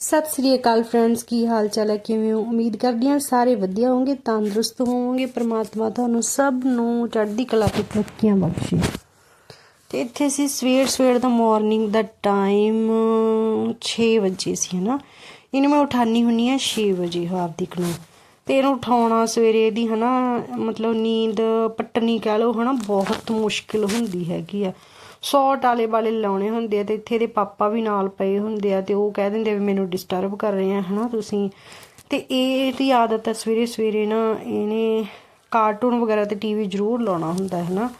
ਸਤਿ ਸ੍ਰੀ ਅਕਾਲ friends ਕੀ ਹਾਲ ਚਾਲ ਹੈ? ਕਿਵੇਂ ਹੋ? ਉਮੀਦ ਕਰਦੀ ਹਾਂ ਸਾਰੇ ਵਧੀਆ ਹੋਵੋਗੇ ਤੰਦਰੁਸਤ ਹੋਵੋਗੇ। ਪ੍ਰਮਾਤਮਾ ਤੁਹਾਨੂੰ ਸਭ ਨੂੰ ਚੜ੍ਹਦੀ ਕਲਾ ਤੇ ਤਰੱਕੀਆਂ ਬਖਸ਼ੇ। ਤੇ ਇੱਥੇ ਸੀ ਸਵੇਰ ਸਵੇਰ ਦਾ ਮਾਰਨਿੰਗ ਦਾ ਟਾਈਮ 6 ਵਜੇ ਸੀ ਹਨਾ ਇਹਨੂੰ ਮੈਂ ਉਠਾਨੀ ਹੁੰਨੀ ਆ 6 ਵਜੇ ਹਾਰਦਿਕ ਨੂੰ ਤੇ ਇਹਨੂੰ ਉਠਾਉਣਾ ਸਵੇਰੇ ਦੀ ਹਨਾ ਮਤਲਬ ਨੀਂਦ ਪੱਟਣੀ ਕਹਿ ਲਓ ਹਨਾ ਬਹੁਤ ਮੁਸ਼ਕਿਲ ਹੁੰਦੀ ਹੈਗੀ ਆ। ਸੌ ਟਾਲੇ ਵਾਲੇ ਲਾਉਣੇ ਹੁੰਦੇ ਆ ਤੇ ਇੱਥੇ ਦੇ ਪਾਪਾ ਵੀ ਨਾਲ ਪਏ ਹੁੰਦੇ ਆ ਤੇ ਉਹ ਕਹਿ ਦਿੰਦੇ ਵੀ ਮੈਨੂੰ ਡਿਸਟਰਬ ਕਰ ਰਹੇ ਆ, ਹਨਾ ਤੁਸੀਂ? ਤੇ ਇਹ ਦੀ ਆਦਤ ਹੈ ਸਵੇਰੇ ਸਵੇਰੇ ਨਾ ਇਹਨੇ ਕਾਰਟੂਨ ਵਗੈਰਾ ਤੇ ਟੀਵੀ ਜ਼ਰੂਰ ਲਾਉਣਾ ਹੁੰਦਾ ਹੈ ਨਾ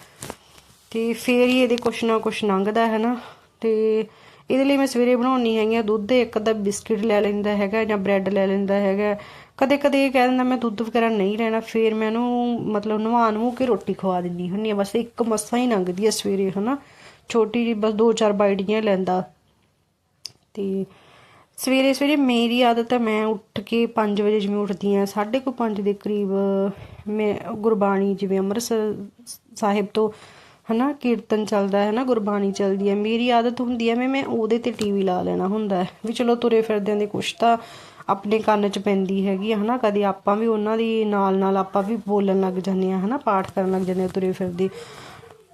ਤੇ ਫੇਰ ਹੀ ਇਹਦੇ ਕੁਛ ਨਾ ਕੁਛ ਲੰਘਦਾ ਹੈ ਨਾ ਤੇ ਇਹਦੇ ਲਈ ਮੈਂ ਸਵੇਰੇ ਬਣਾਉਣੀ ਹੈਗੀ ਆ ਦੁੱਧ, ਇੱਕ ਅੱਧਾ ਬਿਸਕਿਟ ਲੈ ਲੈਂਦਾ ਹੈਗਾ ਜਾਂ ਬ੍ਰੈਡ ਲੈ ਲੈਂਦਾ ਹੈਗਾ। ਕਦੇ ਕਦੇ ਇਹ ਕਹਿ ਦਿੰਦਾ ਮੈਂ ਦੁੱਧ ਵਗੈਰਾ ਨਹੀਂ ਲੈਣਾ, ਫੇਰ ਮੈਂ ਉਹਨੂੰ ਮਤਲਬ ਨਵਾ ਨੂੰ ਕੇ ਰੋਟੀ ਖਵਾ ਦਿੰਦੀ ਹੁੰਨੀ ਆ, ਬਸ ਇੱਕ ਮੱਸਾ ਹੀ ਲੰਘਦੀ ਆ ਸਵੇਰੇ, ਹਨਾ? ਛੋਟੀ ਜਿਹੀ ਬਸ ਦੋ ਚਾਰ ਬਾਈਟੀਆਂ ਲੈਂਦਾ। ਤੇ ਸਵੇਰੇ ਸਵੇਰੇ ਮੇਰੀ ਆਦਤ ਹੈ, ਮੈਂ ਉੱਠ ਕੇ 5 ਵਜੇ ਜਿਵੇਂ ਉੱਠਦੀ ਆ 5:30 ਦੇ ਕਰੀਬ ਮੈਂ ਗੁਰਬਾਣੀ ਜਿਵੇਂ ਅੰਮ੍ਰਿਤਸਰ ਸਾਹਿਬ ਤੋਂ ਹਨਾ ਕੀਰਤਨ ਚੱਲਦਾ ਹੈ ਨਾ, ਗੁਰਬਾਣੀ ਚੱਲਦੀ ਹੈ। ਮੇਰੀ ਆਦਤ ਹੁੰਦੀ ਹੈ, ਮੈਂ ਮੈਂ ਉਹਦੇ ਤੇ ਟੀਵੀ ਲਾ ਲੈਣਾ ਹੁੰਦਾ ਹੈ ਵੀ ਚਲੋ ਤੁਰੇ ਫਿਰਦਿਆਂ ਦੇ ਕੁਛ ਤਾਂ ਆਪਣੇ ਕੰਨ 'ਚ ਪੈਂਦੀ ਹੈਗੀ ਆ ਹਨਾ, ਕਦੇ ਆਪਾਂ ਵੀ ਉਹਨਾਂ ਦੀ ਨਾਲ ਨਾਲ ਆਪਾਂ ਵੀ ਬੋਲਣ ਲੱਗ ਜਾਂਦੇ ਆ ਹਨਾ, ਪਾਠ ਕਰਨ ਲੱਗ ਜਾਂਦੇ ਆ ਤੁਰੇ ਫਿਰਦੇ।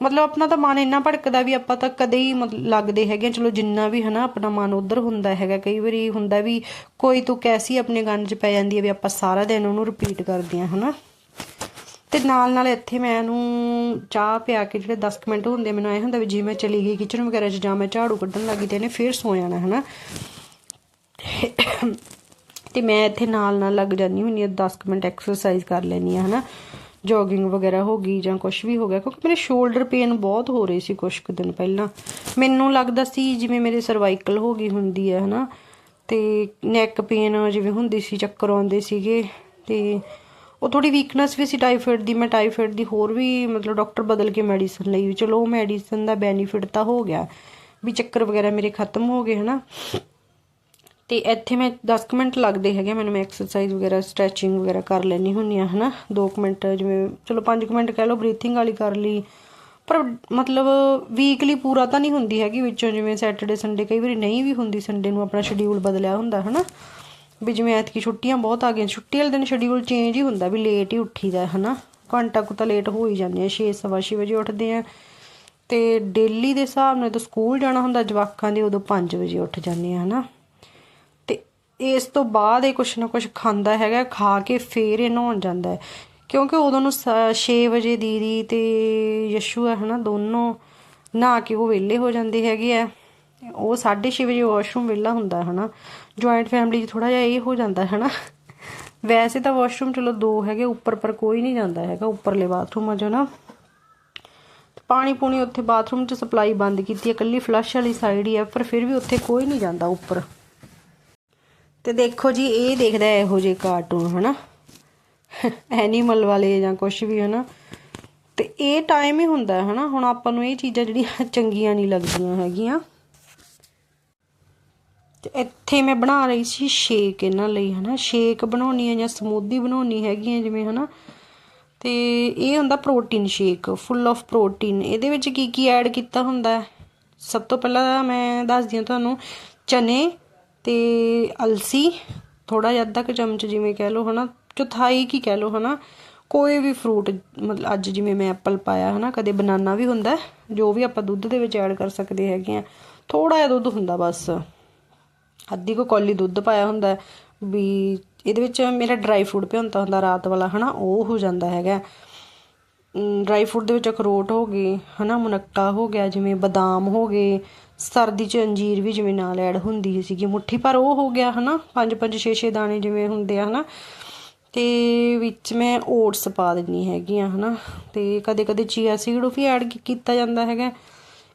ਮਤਲਬ ਆਪਣਾ ਤਾਂ ਮਨ ਇੰਨਾ ਭੜਕਦਾ ਵੀ ਆਪਾਂ ਤਾਂ ਕਦੇ ਹੀ ਲੱਗਦੇ ਹੈਗੇ ਚਲੋ ਜਿੰਨਾ ਵੀ ਹਨਾ ਆਪਣਾ ਮਨ ਉਧਰ ਹੁੰਦਾ ਹੈਗਾ, ਕਈ ਵਾਰੀ ਹੁੰਦਾ ਵੀ ਕੋਈ ਤੂੰ ਕੈਸੀ ਆਪਣੇ ਕੰਨ 'ਚ ਪੈ ਜਾਂਦੀ ਹੈ ਵੀ ਆਪਾਂ ਸਾਰਾ ਦਿਨ ਉਹਨੂੰ ਰਿਪੀਟ ਕਰਦੇ ਆ ਹਨਾ। ਤੇ ਨਾਲ ਨਾਲ ਇੱਥੇ ਮੈਂ ਇਹਨੂੰ ਚਾਹ ਪਿਆ ਕੇ ਜਿਹੜੇ 10 ਕੁ ਮਿੰਟ ਹੁੰਦੇ ਮੈਨੂੰ ਐ ਹੁੰਦਾ ਵੀ ਜੇ ਮੈਂ ਚਲੀ ਗਈ ਕਿਚਨ ਵਗੈਰਾ 'ਚ ਜਾਂ ਮੈਂ ਝਾੜੂ ਕੱਢਣ ਲੱਗੀ ਤੇ ਇਹਨੇ ਫੇਰ ਸੋ ਜਾਣਾ ਹਨਾ। ਤੇ ਮੈਂ ਇੱਥੇ ਨਾਲ ਨਾਲ ਲੱਗ ਜਾਂਦੀ ਹੁੰਦੀ ਆ 10 ਕੁ ਮਿੰਟ ਐਕਸਰਸਾਈਜ਼ ਕਰ ਲੈਣੀ ਆ ਹਨਾ। ਜੋਗਿੰਗ ਵਗੈਰਾ ਹੋ ਗਈ ਜਾਂ ਕੁਝ ਵੀ ਹੋ ਗਿਆ, ਕਿਉਂਕਿ ਮੇਰੇ ਸ਼ੋਲਡਰ ਪੇਨ ਬਹੁਤ ਹੋ ਰਹੀ ਸੀ ਕੁਝ ਕੁ ਦਿਨ ਪਹਿਲਾਂ। ਮੈਨੂੰ ਲੱਗਦਾ ਸੀ ਜਿਵੇਂ ਮੇਰੇ ਸਰਵਾਈਕਲ ਹੋ ਗਈ ਹੁੰਦੀ ਹੈ, ਹਨਾ? ਤੇ ਨੈਕ ਪੇਨ ਜਿਵੇਂ ਹੁੰਦੀ ਸੀ, ਚੱਕਰ ਆਉਂਦੇ ਸੀਗੇ, ਤੇ ਉਹ ਥੋੜੀ ਵੀਕਨੈਸ ਵੀ ਸੀ ਟਾਈਫਾਇਡ ਦੀ, ਮੈਂ ਟਾਈਫਾਇਡ ਦੀ ਹੋਰ ਵੀ ਮਤਲਬ ਡਾਕਟਰ ਬਦਲ ਕੇ ਮੈਡੀਸਨ ਲਈ ਚਲੋ, ਉਹ ਮੈਡੀਸਨ ਦਾ ਬੈਨੀਫਿਟ ਤਾਂ ਹੋ ਗਿਆ, ਵੀ ਚੱਕਰ ਵਗੈਰਾ ਮੇਰੇ ਖਤਮ ਹੋ ਗਏ, ਹਨਾ? ਤੇ ਇੱਥੇ ਮੈਂ 10 ਕੁ ਮਿੰਟ ਲੱਗਦੇ ਹੈਗੇ ਮੈਨੂੰ ਮੈਂ ਐਕਸਰਸਾਈਜ਼ ਵਗੈਰਾ ਸਟ੍ਰੈਚਿੰਗ ਵਗੈਰਾ ਕਰ ਲੈਣੀ ਹੁੰਨੀ ਆ ਹਨਾ? 2 ਮਿੰਟ ਜਿਵੇਂ, ਚਲੋ 5 ਮਿੰਟ ਕਹਿ ਲਓ ਬਰੀਥਿੰਗ ਵਾਲੀ ਕਰ ਲਈ। ਪਰ ਮਤਲਬ ਵੀਕਲੀ ਪੂਰਾ ਤਾਂ ਨਹੀਂ ਹੁੰਦੀ ਹੈਗੀ ਵਿੱਚੋਂ, ਜਿਵੇਂ ਸੈਟਰਡੇ ਸੰਡੇ ਕਈ ਵਾਰੀ ਨਹੀਂ ਵੀ ਹੁੰਦੀ ਸੰਡੇ ਨੂੰ ਆਪਣਾ ਸ਼ਡਿਊਲ ਬਦਲਿਆ ਹੁੰਦਾ, ਹਨਾ? ਵੀ ਜਿਵੇਂ ਐਤਕੀ ਛੁੱਟੀਆਂ ਬਹੁਤ ਆ ਗਈਆਂ, ਛੁੱਟੀ ਵਾਲੇ ਦਿਨ ਸ਼ਡਿਊਲ ਚੇਂਜ ਹੀ ਹੁੰਦਾ ਵੀ ਲੇਟ ਹੀ ਉੱਠੀਦਾ ਹਨਾ? ਘੰਟਾ ਕੁ ਤਾਂ ਲੇਟ ਹੋ ਹੀ ਜਾਂਦੇ ਆ 6 ਸਵਾ 6 ਵਜੇ ਉੱਠਦੇ ਆ। ਤੇ ਡੇਲੀ ਦੇ ਹਿਸਾਬ ਨਾਲ ਤਾਂ ਸਕੂਲ ਜਾਣਾ ਹੁੰਦਾ, ਜਵਾਕਾਂ ਦੇ ਉਦੋਂ 5 ਵਜੇ ਉੱਠ ਜਾਂਦੇ ਆ, ਹਨਾ? ਤੇ ਇਸ ਤੋਂ ਬਾਅਦ ਇਹ ਕੁਛ ਨਾ ਕੁਛ ਖਾਂਦਾ ਹੈਗਾ, ਖਾ ਕੇ ਫੇਰ ਇਹ ਨਹਾਉਣ ਜਾਂਦਾ ਹੈ। ਕਿਉਂਕਿ ਉਦੋਂ ਨੂੰ 6 ਵਜੇ ਦੀਦੀ ਤੇ ਯਸ਼ੂ ਹੈ ਹਨਾ, ਦੋਨੋਂ ਨਹਾ ਕੇ ਉਹ ਵਿਹਲੇ ਹੋ ਜਾਂਦੇ ਹੈਗੇ ਆ। ਉਹ 6:30 ਵਜੇ ਵਾਸ਼ਰੂਮ ਵਿਹਲਾ ਹੁੰਦਾ ਹੈ ਹਨਾ। ਜੁਆਇੰਟ ਫੈਮਿਲੀ 'ਚ ਥੋੜਾ ਜਿਹਾ ਇਹ ਹੋ ਜਾਂਦਾ ਹੈ ਹਨਾ। ਵੈਸੇ ਤਾਂ ਵਾਸ਼ਰੂਮ ਚਲੋ ਦੋ ਹੈਗੇ, ਉੱਪਰ ਪਰ ਕੋਈ ਨਹੀਂ ਜਾਂਦਾ ਹੈਗਾ, ਉੱਪਰਲੇ ਬਾਥਰੂਮ ਬਾਥਰੂਮਾਂ 'ਚ ਨਾ। ਪਾਣੀ ਪੂਣੀ ਉੱਥੇ ਬਾਥਰੂਮ 'ਚ ਸਪਲਾਈ ਬੰਦ ਕੀਤੀ ਹੈ ਇਕੱਲੀ ਫਲੱਸ਼ ਵਾਲੀ ਸਾਈਡ ਹੀ ਹੈ ਪਰ ਫਿਰ ਵੀ ਉੱਥੇ ਕੋਈ ਨਹੀਂ ਜਾਂਦਾ ਉੱਪਰ। ਤੇ ਦੇਖੋ ਜੀ, ਇਹ ਦੇਖਦਾ ਇਹੋ ਜਿਹੇ ਕਾਰਟੂਨ ਹਨਾ? ਐਨੀਮਲ ਵਾਲੇ ਜਾਂ ਕੁਝ ਵੀ, ਹਨਾ? ਤੇ ਇਹ ਟਾਈਮ ਹੀ ਹੁੰਦਾ, ਹਨਾ? ਹੁਣ ਆਪਾਂ ਨੂੰ ਇਹ ਚੀਜ਼ਾਂ ਜਿਹੜੀਆਂ ਚੰਗੀਆਂ ਨਹੀਂ ਲੱਗਦੀਆਂ ਹੈਗੀਆਂ। ਤੇ ਇੱਥੇ ਮੈਂ ਬਣਾ ਰਹੀ ਸੀ ਸ਼ੇਕ ਇਹਨਾਂ ਲਈ, ਹਨਾ? ਸ਼ੇਕ ਬਣਾਉਣੀ ਹੈ ਜਾਂ ਸਮੂਦੀ ਬਣਾਉਣੀ ਹੈਗੀ ਹੈ, ਜਿਵੇਂ, ਹਨਾ? ਤੇ ਇਹ ਹੁੰਦਾ protein shake full of protein ਇਹਦੇ ਵਿੱਚ ਕੀ ਕੀ ਐਡ ਕੀਤਾ ਹੁੰਦਾ? ਸਭ ਤੋਂ ਪਹਿਲਾਂ ਮੈਂ ਦੱਸਦੀ ਹਾਂ ਤੁਹਾਨੂੰ, ਚਨੇ ਤੇ ਅਲਸੀ ਥੋੜਾ ਜਿਹਾ ਅੱਧਾ ਕੁ ਚਮਚ ਜਿਵੇਂ ਕਹਿ ਲਓ ਹਨਾ ਚੌਥਾਈ ਕੀ ਕਹਿ ਲਓ ਹਨਾ, ਕੋਈ ਵੀ ਫਰੂਟ ਮਤਲਬ ਅੱਜ ਜਿਵੇਂ ਮੈਂ ਐਪਲ ਪਾਇਆ ਹਨਾ, ਕਦੇ ਬਨਾਨਾ ਵੀ ਹੁੰਦਾ, ਜੋ ਵੀ ਆਪਾਂ ਦੁੱਧ ਦੇ ਵਿੱਚ ਐਡ ਕਰ ਸਕਦੇ ਹੈਗੇ ਆ ਥੋੜਾ ਜਿਹਾ ਦੁੱਧ ਹੁੰਦਾ ਬਸ। ਅੱਧੀ ਕੋ ਕੌਲੀ ਦੁੱਧ ਪਾਇਆ ਹੁੰਦਾ, ਵੀ ਇਹਦੇ ਵਿੱਚ ਮੇਰਾ ਡਰਾਈ ਫਰੂਟ ਭਿਉਂਤਾ ਹੁੰਦਾ ਰਾਤ ਵਾਲਾ ਹਨਾ, ਉਹ ਹੋ ਜਾਂਦਾ ਹੈਗਾ। ਡਰਾਈ ਫਰੂਟ ਦੇ ਵਿੱਚ ਅਖਰੋਟ ਹੋ ਗਏ, ਹਨਾ, ਮੁਨੱਕਾ ਹੋ ਗਿਆ, ਜਿਵੇਂ ਬਦਾਮ ਹੋ ਗਏ ਸਰਦੀ 'ਚ ਅੰਜੀਰ ਵੀ ਜਿਵੇਂ ਨਾਲ ਐਡ ਹੁੰਦੀ ਸੀਗੀ ਮੁੱਠੀ, ਪਰ ਉਹ ਹੋ ਗਿਆ ਹਨਾ, ਪੰਜ ਪੰਜ, ਛੇ ਛੇ ਦਾਣੇ ਜਿਵੇਂ ਹੁੰਦੇ ਆ ਹਨਾ, ਤੇ ਵਿੱਚ ਮੈਂ ਓਟਸ ਪਾ ਦਿੰਨੀ ਹੈਗੀ ਆ ਹਨਾ, ਤੇ ਕਦੇ ਕਦੇ ਚੀਆ ਸੀਡ ਵੀ ਐਡ ਕੀਤਾ ਜਾਂਦਾ ਹੈਗਾ।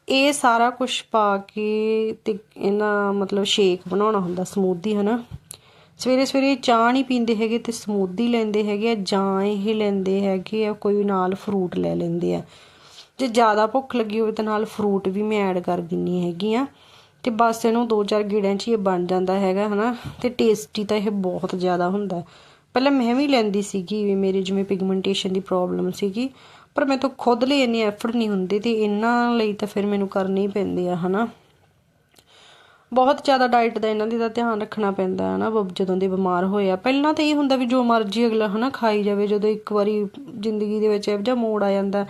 ਇਹ ਸਾਰਾ ਕੁਝ ਪਾ ਕੇ ਤੇ ਇਹਨਾਂ ਮਤਲਬ ਸ਼ੇਕ ਬਣਾਉਣਾ ਹੁੰਦਾ ਸਮੂਦੀ ਹਨਾ। ਸਵੇਰੇ ਸਵੇਰੇ ਚਾਹ ਨਹੀਂ ਪੀਂਦੇ ਹੈਗੇ ਤੇ ਸਮੂਦੀ ਲੈਂਦੇ ਹੈਗੇ ਆ ਜਾਂ ਇਹ ਲੈਂਦੇ ਹੈਗੇ ਆ, ਕੋਈ ਨਾਲ ਫਰੂਟ ਲੈ ਲੈਂਦੇ ਆ। ਜੇ ਜ਼ਿਆਦਾ ਭੁੱਖ ਲੱਗੀ ਹੋਵੇ ਤਾਂ ਨਾਲ ਫਰੂਟ ਵੀ ਮੈਂ ਐਡ ਕਰ ਦਿੰਨੀ ਹੈਗੀ ਆ। ਤੇ ਬਸ ਇਹਨੂੰ ਦੋ ਚਾਰ ਗੇੜਿਆਂ 'ਚ ਹੀ ਇਹ ਬਣ ਜਾਂਦਾ ਹੈਗਾ, ਹਨਾ? ਤੇ ਟੇਸਟੀ ਤਾਂ ਇਹ ਬਹੁਤ ਜ਼ਿਆਦਾ ਹੁੰਦਾ ਪਹਿਲਾਂ ਮੈਂ ਵੀ ਲੈਂਦੀ ਸੀਗੀ, ਵੀ ਮੇਰੇ ਜਿਵੇਂ ਪਿਗਮੈਂਟੇਸ਼ਨ ਦੀ ਪ੍ਰੋਬਲਮ ਸੀਗੀ, ਪਰ ਮੈਂ ਤਾਂ ਖੁਦ ਲਈ ਇੰਨੀ ਐਫਰਟ ਨਹੀਂ ਹੁੰਦੀ ਤੇ ਇਹਨਾਂ ਲਈ ਤਾਂ ਫਿਰ ਮੈਨੂੰ ਕਰਨੇ ਹੀ ਪੈਂਦੇ ਆ, ਹਨਾ? ਬਹੁਤ ਜ਼ਿਆਦਾ ਡਾਈਟ ਦਾ ਇਹਨਾਂ ਦੀ ਦਾ ਧਿਆਨ ਰੱਖਣਾ ਪੈਂਦਾ ਹੈ ਨਾ ਬ- ਜਦੋਂ ਦੇ ਬਿਮਾਰ ਹੋਏ ਆ। ਪਹਿਲਾਂ ਤਾਂ ਇਹ ਹੁੰਦਾ ਵੀ ਜੋ ਮਰਜ਼ੀ ਅਗਲਾ, ਹਨਾ, ਖਾਈ ਜਾਵੇ, ਜਦੋਂ ਇੱਕ ਵਾਰੀ ਜ਼ਿੰਦਗੀ ਦੇ ਵਿੱਚ ਇਹੋ ਜਿਹਾ ਮੋੜ ਆ ਜਾਂਦਾ।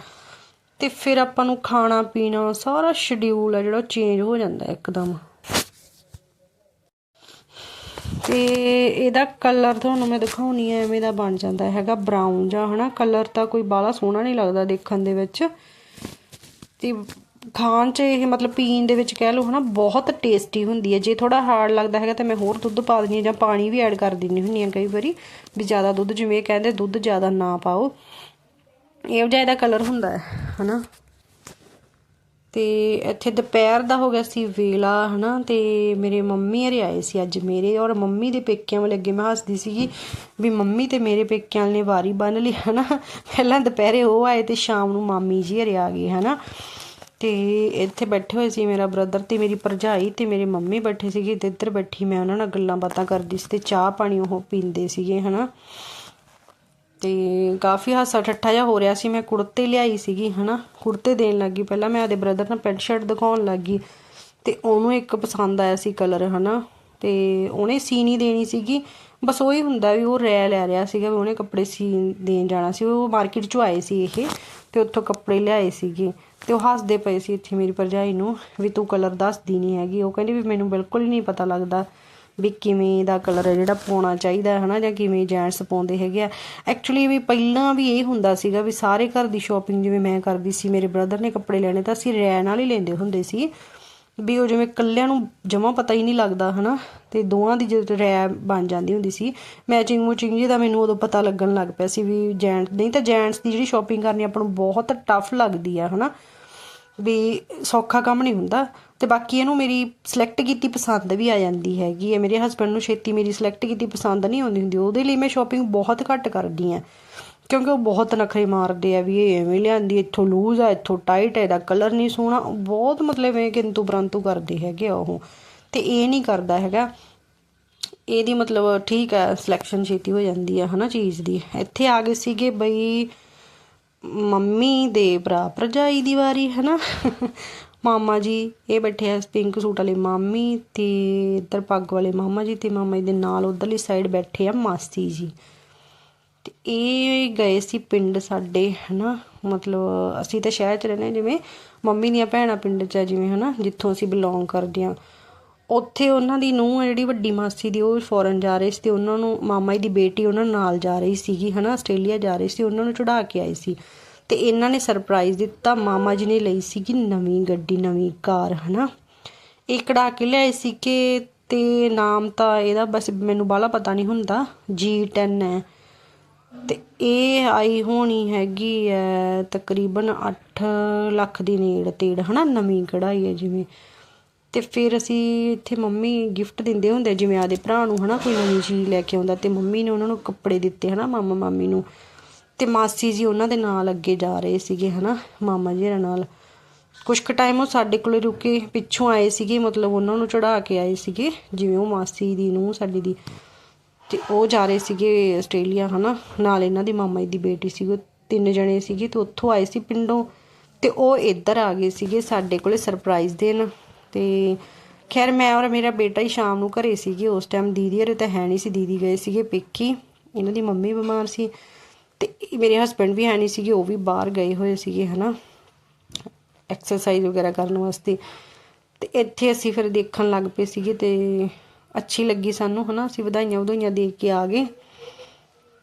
ਤੇ ਫਿਰ ਆਪਾਂ ਨੂੰ ਖਾਣਾ ਪੀਣਾ ਸਾਰਾ ਸ਼ਡਿਊਲ ਆ ਜਿਹੜਾ ਚੇਂਜ ਹੋ ਜਾਂਦਾ ਇੱਕਦਮ। ਤੇ ਇਹਦਾ ਕਲਰ ਤੁਹਾਨੂੰ ਮੈਂ ਦਿਖਾਉਣੀ ਐ ਐਵੇਂ ਦਾ ਬਣ ਜਾਂਦਾ ਹੈਗਾ ਬਰਾਊਨ ਜਾਂ ਹਨਾ? ਕਲਰ ਤਾਂ ਕੋਈ ਬਾਲਾ ਸੋਹਣਾ ਨਹੀਂ ਲੱਗਦਾ ਦੇਖਣ ਦੇ ਵਿੱਚ। ਤੇ ਖਾਣ 'ਚ ਇਹ ਮਤਲਬ ਪੀਣ ਦੇ ਵਿੱਚ ਕਹਿ ਲਓ, ਹਨਾ, ਬਹੁਤ ਟੇਸਟੀ ਹੁੰਦੀ ਹੈ। ਜੇ ਥੋੜਾ ਹਾਰਡ ਲੱਗਦਾ ਹੈਗਾ ਤਾਂ ਮੈਂ ਹੋਰ ਦੁੱਧ ਪਾ ਦਿੰਦੀ ਹਾਂ ਜਾਂ ਪਾਣੀ ਵੀ ਐਡ ਕਰ ਦਿੰਦੀ ਹੁੰਦੀ ਹਾਂ ਕਈ ਵਾਰੀ ਵੀ ਜ਼ਿਆਦਾ ਦੁੱਧ, ਜਿਵੇਂ ਇਹ ਕਹਿੰਦੇ ਦੁੱਧ ਜ਼ਿਆਦਾ ਨਾ ਪਾਓ। ਇਹੋ ਜਿਹਾ ਇਹਦਾ ਕਲਰ ਹੁੰਦਾ ਹੈ, ਹਨਾ? ਤੇ ਇੱਥੇ ਦੁਪਹਿਰ ਦਾ ਹੋ ਗਿਆ ਸੀ ਵੇਲਾ, ਹਨਾ? ਤੇ ਮੇਰੇ ਮੰਮੀ ਹਰੇ ਆਏ ਸੀ ਅੱਜ ਮੇਰੇ ਔਰ ਮੰਮੀ ਦੇ ਪੇਕਿਆਂ ਵਾਲੇ ਅੱਗੇ ਮੈਂ ਹੱਸਦੀ ਸੀਗੀ ਵੀ ਮੰਮੀ ਤੇ ਮੇਰੇ ਪੇਕਿਆਂ ਨੇ ਵਾਰੀ ਬੰਨ ਲਈ, ਹਨਾ? ਪਹਿਲਾਂ ਦੁਪਹਿਰੇ ਉਹ ਆਏ ਤੇ ਸ਼ਾਮ ਨੂੰ ਮਾਮੀ ਜੀ ਹਰੇ ਆ ਗਏ, ਹਨਾ? ਤੇ ਇੱਥੇ ਬੈਠੇ ਹੋਏ ਸੀ ਮੇਰਾ ਬ੍ਰਦਰ ਤੇ ਮੇਰੀ ਭਰਜਾਈ ਤੇ ਮੇਰੇ ਮੰਮੀ ਬੈਠੇ ਸੀਗੇ ਤੇ ਇੱਧਰ ਬੈਠੀ ਮੈਂ ਉਹਨਾਂ ਨਾਲ ਗੱਲਾਂ ਬਾਤਾਂ ਕਰਦੀ ਸੀ ਤੇ ਚਾਹ ਪਾਣੀ ਉਹ ਪੀਂਦੇ ਸੀਗੇ, ਹਨਾ? ਤੇ ਕਾਫੀ ਹਾਸਾ ਠੱਠਾ ਜਿਹਾ ਹੋ ਰਿਹਾ ਸੀ। ਮੈਂ ਕੁੜਤੇ ਲਿਆਈ ਸੀਗੀ, ਹਨਾ? ਕੁੜਤੇ ਦੇਣ ਲੱਗੀ। ਪਹਿਲਾਂ ਮੈਂ ਆਦੇ ਬ੍ਰਦਰ ਨਾਲ ਪੈਂਟ ਸ਼ਰਟ ਦਿਖਾਉਣ ਲੱਗੀ ਤੇ ਉਹਨੂੰ ਇੱਕ ਪਸੰਦ ਆਇਆ ਸੀ ਕਲਰ ਹਨਾ? ਤੇ ਉਹਨੇ ਸੀ ਨਹੀਂ ਦੇਣੀ ਸੀਗੀ। ਬਸ ਉਹ ਹੀ ਹੁੰਦਾ ਵੀ ਉਹ ਰਹਿ ਲੈ ਰਿਹਾ ਸੀਗਾ ਵੀ ਉਹਨੇ ਕੱਪੜੇ ਸੀ ਦੇਣ ਜਾਣਾ ਸੀ। ਉਹ ਮਾਰਕੀਟ ਚੋਂ ਆਏ ਸੀ ਇਹ ਤੇ ਉੱਥੋਂ ਕੱਪੜੇ ਲਿਆਏ ਸੀਗੇ। ਤੇ ਉਹ ਹੱਸਦੇ ਪਏ ਸੀ ਇੱਥੇ ਮੇਰੀ ਭਰਜਾਈ ਨੂੰ ਵੀ ਤੂੰ ਕਲਰ ਦੱਸਦੀ ਨਹੀਂ ਹੈਗੀ। ਉਹ ਕਹਿੰਦੀ ਵੀ ਮੈਨੂੰ ਬਿਲਕੁਲ ਹੀ ਨਹੀਂ ਪਤਾ ਲੱਗਦਾ। ਵੀ ਕਿਵੇਂ ਦਾ ਕਲਰ ਹੈ ਜਿਹੜਾ ਪਾਉਣਾ ਚਾਹੀਦਾ ਹੈ ਹਨਾ, ਜਾਂ ਕਿਵੇਂ ਜੈਂਟਸ ਪਾਉਂਦੇ ਹੈਗੇ ਆ। ਐਕਚੁਅਲੀ ਵੀ ਪਹਿਲਾਂ ਵੀ ਇਹ ਹੁੰਦਾ ਸੀਗਾ ਵੀ ਸਾਰੇ ਘਰ ਦੀ ਸ਼ਾਪਿੰਗ ਜਿਵੇਂ ਮੈਂ ਕਰਦੀ ਸੀ, ਮੇਰੇ ਬ੍ਰਦਰ ਨੇ ਕੱਪੜੇ ਲੈਣੇ ਤਾਂ ਅਸੀਂ ਰੈ ਨਾਲ ਹੀ ਲੈਂਦੇ ਹੁੰਦੇ ਸੀ। ਵੀ ਉਹ ਜਿਵੇਂ ਕੱਲਿਆਂ ਨੂੰ ਜਮਾ ਪਤਾ ਹੀ ਨਹੀਂ ਲੱਗਦਾ ਹਨਾ, ਤੇ ਦੋਵਾਂ ਦੀ ਜਦੋਂ ਰੈ ਬਣ ਜਾਂਦੀ ਹੁੰਦੀ ਸੀ ਮੈਚਿੰਗ ਮੂਚਿੰਗ ਜੀ ਦਾ ਮੈਨੂੰ ਉਦੋਂ ਪਤਾ ਲੱਗਣ ਲੱਗ ਪਿਆ ਸੀ ਵੀ ਜੈਂਟ ਨਹੀਂ ਤਾਂ ਜੈਂਟਸ ਦੀ ਜਿਹੜੀ ਸ਼ਾਪਿੰਗ ਕਰਨੀ ਆਪਾਂ ਨੂੰ ਬਹੁਤ ਟਫ ਲੱਗਦੀ ਆ ਹਨਾ। ਵੀ ਸੌਖਾ ਕੰਮ ਨਹੀਂ ਹੁੰਦਾ ਤੇ ਬਾਕੀ ਇਹਨੂੰ ਮੇਰੀ ਸਿਲੈਕਟ ਕੀਤੀ ਪਸੰਦ ਵੀ ਆ ਜਾਂਦੀ ਹੈਗੀ ਹੈ। ਮੇਰੇ ਹਸਬੰਡ ਨੂੰ ਛੇਤੀ ਮੇਰੀ ਸਿਲੈਕਟ ਕੀਤੀ ਪਸੰਦ ਨਹੀਂ ਆਉਂਦੀ ਹੁੰਦੀ, ਉਹਦੇ ਲਈ ਮੈਂ ਸ਼ਾਪਿੰਗ ਬਹੁਤ ਘੱਟ ਕਰਦੀ ਆ ਕਿਉਂਕਿ ਉਹ ਬਹੁਤ ਨਖਰੇ ਮਾਰਦੇ ਆ ਵੀ ਇਹ ਐਵੇਂ ਲਿਆਂਦੀ, ਇੱਥੋਂ ਲੂਜ਼ ਆ, ਇੱਥੋਂ ਟਾਈਟ ਹੈ ਇਹਦਾ ਕਲਰ ਨਹੀਂ ਸੋਹਣਾ। ਬਹੁਤ ਮਤਲਬ ਇਹ ਕਿੰਤੂ ਪਰੰਤੂ ਕਰਦੇ ਹੈਗੇ ਆ ਉਹ। ਤੇ ਇਹ ਨਹੀਂ ਕਰਦਾ ਹੈਗਾ। ਇਹਦੀ ਮਤਲਬ ਠੀਕ ਹੈ ਸਿਲੈਕਸ਼ਨ ਛੇਤੀ ਹੋ ਜਾਂਦੀ ਹੈ ਹਨਾ ਚੀਜ਼ ਦੀ। ਇੱਥੇ ਆ ਗਏ ਸੀਗੇ ਬਈ ਮੰਮੀ ਦੇ ਭਰਾ ਭਰਜਾਈ ਦੀ ਵਾਰੀ, ਹਨਾ? ਮਾਮਾ ਜੀ, ਇਹ ਬੈਠੇ ਆ ਪਿੰਕ ਸੂਟ ਵਾਲੇ ਮਾਮੀ ਤੇ ਇੱਧਰ ਪੱਗ ਵਾਲੇ ਮਾਮਾ ਜੀ ਤੇ ਮਾਮਾ ਜੀ ਦੇ ਨਾਲ ਉਧਰਲੀ ਸਾਈਡ ਬੈਠੇ ਆ ਮਾਸੀ ਜੀ। ਤੇ ਇਹ ਗਏ ਸੀ ਪਿੰਡ ਸਾਡੇ, ਹਨਾ? ਮਤਲਬ ਅਸੀਂ ਤਾਂ ਸ਼ਹਿਰ ਚ ਰਹਿੰਦੇ ਹਾਂ, ਜਿਵੇਂ ਮੰਮੀ ਦੀਆਂ ਭੈਣਾਂ ਪਿੰਡ ਚ ਆ, ਜਿਵੇਂ, ਹਨਾ? ਜਿੱਥੋਂ ਅਸੀਂ ਬਿਲੋਂਗ ਕਰਦੇ ਆ ਉੱਥੇ ਉਹਨਾਂ ਦੀ ਨੂੰਹ ਜਿਹੜੀ ਵੱਡੀ ਮਾਸੀ ਦੀ, ਉਹ ਫੋਰਨ ਜਾ ਰਹੇ ਸੀ ਤੇ ਉਹਨਾਂ ਨੂੰ ਮਾਮਾ ਜੀ ਦੀ ਬੇਟੀ ਉਹਨਾਂ ਨਾਲ ਜਾ ਰਹੀ ਸੀਗੀ, ਹਨਾ, ਆਸਟ੍ਰੇਲੀਆ ਜਾ ਰਹੀ ਸੀ, ਉਹਨਾਂ ਨੂੰ ਚੜਾ ਕੇ ਆਏ ਸੀ। ਤੇ ਇਹਨਾਂ ਨੇ ਸਰਪ੍ਰਾਈਜ਼ ਦਿੱਤਾ, ਮਾਮਾ ਜੀ ਨੇ ਲਈ ਸੀਗੀ ਨਵੀਂ ਗੱਡੀ, ਨਵੀਂ ਕਾਰ, ਹਨਾ। ਇਹ ਕਢਾ ਕੇ ਲਿਆਏ ਸੀ ਕਿ ਤੇ ਨਾਮ ਤਾਂ ਇਹਦਾ ਬਸ ਮੈਨੂੰ ਬਾਹਲਾ ਪਤਾ ਨਹੀਂ ਹੁੰਦਾ G10 ਹੈ। ਤੇ ਇਹ ਆਈ ਹੋਣੀ ਹੈਗੀ ਹੈ ਤਕਰੀਬਨ 8 ਲੱਖ ਦੀ ਨੇੜ ਤੇੜ, ਹਨਾ, ਨਵੀਂ ਕਢਾਈ ਹੈ ਜਿਵੇਂ। ਅਤੇ ਫਿਰ ਅਸੀਂ ਇੱਥੇ ਮੰਮੀ ਗਿਫਟ ਦਿੰਦੇ ਹੁੰਦੇ ਜਿਵੇਂ ਆਦੇ ਭਰਾ ਨੂੰ ਹੈ ਨਾ ਕੋਈ ਨਵੀਂ ਚੀਜ਼ ਲੈ ਕੇ ਆਉਂਦਾ ਅਤੇ ਮੰਮੀ ਨੇ ਉਹਨਾਂ ਨੂੰ ਕੱਪੜੇ ਦਿੱਤੇ ਹੈ ਨਾ ਮਾਮਾ ਮਾਮੀ ਨੂੰ। ਅਤੇ ਮਾਸੀ ਜੀ ਉਹਨਾਂ ਦੇ ਨਾਲ ਅੱਗੇ ਜਾ ਰਹੇ ਸੀਗੇ ਹੈ ਨਾ ਮਾਮਾ ਜੀ ਹਰਾਂ ਨਾਲ। ਕੁਛ ਕੁ ਟਾਈਮ ਉਹ ਸਾਡੇ ਕੋਲੇ ਰੁਕੇ, ਪਿੱਛੋਂ ਆਏ ਸੀਗੇ, ਮਤਲਬ ਉਹਨਾਂ ਨੂੰ ਚੜਾ ਕੇ ਆਏ ਸੀਗੇ, ਜਿਵੇਂ ਉਹ ਮਾਸੀ ਦੀ ਨੂੰ ਸਾਡੀ ਦੀ। ਤੇ ਉਹ ਜਾ ਰਹੇ ਸੀਗੇ ਆਸਟ੍ਰੇਲੀਆ, ਹਨਾ, ਨਾਲ ਇਹਨਾਂ ਦੀ ਮਾਮਾ ਜੀ ਦੀ ਬੇਟੀ ਸੀ, ਉਹ ਤਿੰਨ ਜਣੇ ਸੀਗੇ, ਤੇ ਉੱਥੋਂ ਆਏ ਸੀ ਪਿੰਡੋਂ। ਤੇ ਉਹ ਇੱਧਰ ਆ ਗਏ ਸੀਗੇ ਸਾਡੇ ਕੋਲੇ ਸਰਪ੍ਰਾਈਜ਼ ਦੇਣ। ਤੇ ਖੈਰ ਮੈਂ ਔਰ ਮੇਰਾ ਬੇਟਾ ਹੀ ਸ਼ਾਮ ਨੂੰ ਘਰੇ ਸੀਗੇ, ਉਸ ਟਾਈਮ ਦੀਦੀ ਹਰੇ ਤਾਂ ਹੈ ਨਹੀਂ ਸੀ, ਦੀਦੀ ਗਏ ਸੀਗੇ ਪੇਕੀ, ਇਹਨਾਂ ਦੀ ਮੰਮੀ ਬਿਮਾਰ ਸੀ ਤੇ ਮੇਰੇ ਹਸਬੰਡ ਵੀ ਹੈ ਨਹੀਂ ਸੀਗੇ, ਉਹ ਵੀ ਬਾਹਰ ਗਏ ਹੋਏ ਸੀਗੇ, ਹਨਾ ਐਕਸਰਸਾਈਜ਼ ਵਗੈਰਾ ਕਰਨ ਵਾਸਤੇ ਤੇ ਇੱਥੇ ਅਸੀਂ ਫਿਰ ਦੇਖਣ ਲੱਗ ਪਏ ਸੀਗੇ ਤੇ ਅੱਛੀ ਲੱਗੀ ਸਾਨੂੰ, ਹਨਾ, ਅਸੀਂ ਵਧਾਈਆਂ ਵਧਾਈਆਂ ਦੇਖ ਕੇ ਆ ਗਏ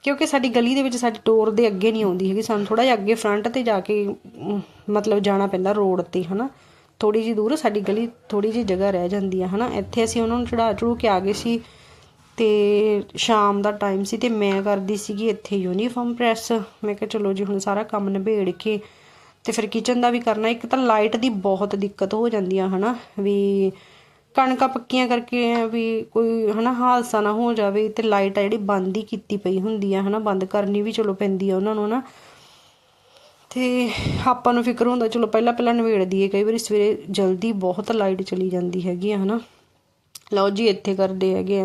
ਕਿਉਂਕਿ ਸਾਡੀ ਗਲੀ ਦੇ ਵਿੱਚ ਸਾਡੀ ਟੋਰ ਦੇ ਅੱਗੇ ਨਹੀਂ ਆਉਂਦੀ ਹੈਗੀ, ਸਾਨੂੰ ਥੋੜਾ ਜਿਹਾ ਅੱਗੇ ਫਰੰਟ ਤੇ ਜਾ ਕੇ, ਮਤਲਬ ਜਾਣਾ ਪੈਂਦਾ ਰੋਡ ਤੇ, ਹਨਾ। ਥੋੜੀ ਜਿਹੀ ਦੂਰ, ਸਾਡੀ ਗਲੀ ਥੋੜੀ ਜਿਹੀ ਜਗ੍ਹਾ ਰਹਿ ਜਾਂਦੀ ਆ, ਹਨਾ? ਇੱਥੇ ਅਸੀਂ ਉਹਨਾਂ ਨੂੰ ਚੜਾ ਚੜੂ ਕੇ ਆ ਗਏ ਸੀ ਤੇ ਸ਼ਾਮ ਦਾ ਟਾਈਮ ਸੀ ਤੇ ਮੈਂ ਕਰਦੀ ਸੀਗੀ ਇੱਥੇ ਯੂਨੀਫਾਰਮ ਪ੍ਰੈਸ ਮੈਂ ਕਿਹਾ, ਚਲੋ ਜੀ, ਹੁਣ ਸਾਰਾ ਕੰਮ ਨਿਬੇੜ ਕੇ ਤੇ ਫਿਰ ਕਿਚਨ ਦਾ ਵੀ ਕਰਨਾ। ਇੱਕ ਤਾਂ ਲਾਈਟ ਦੀ ਬਹੁਤ ਦਿੱਕਤ ਹੋ ਜਾਂਦੀ ਆ, ਹਨਾ? ਵੀ ਕਣਕਾਂ ਪੱਕੀਆਂ ਕਰਕੇ ਵੀ ਕੋਈ, ਹਨਾ ਹਾਦਸਾ ਨਾ ਹੋ ਜਾਵੇ ਤੇ ਲਾਈਟ ਆ ਜਿਹੜੀ ਬੰਦ ਹੀ ਕੀਤੀ ਪਈ ਹੁੰਦੀ ਆ, ਹਨਾ? ਬੰਦ ਕਰਨੀ ਵੀ ਚਲੋ ਪੈਂਦੀ ਆ ਉਹਨਾਂ ਨੂੰ ਨਾ ਤੇ ਆਪਾਂ ਨੂੰ ਫਿਕਰ ਹੁੰਦਾ, ਚਲੋ ਪਹਿਲਾਂ ਪਹਿਲਾਂ ਨਵੇੜ ਦਈਏ, ਕਈ ਵਾਰੀ ਸਵੇਰੇ ਜਲਦੀ ਬਹੁਤ ਲਾਈਟ ਚਲੀ ਜਾਂਦੀ ਹੈਗੀ ਆ, ਹਨਾ? ਲਓ ਜੀ, ਇੱਥੇ ਕਰਦੇ ਹੈਗੇ ਆ।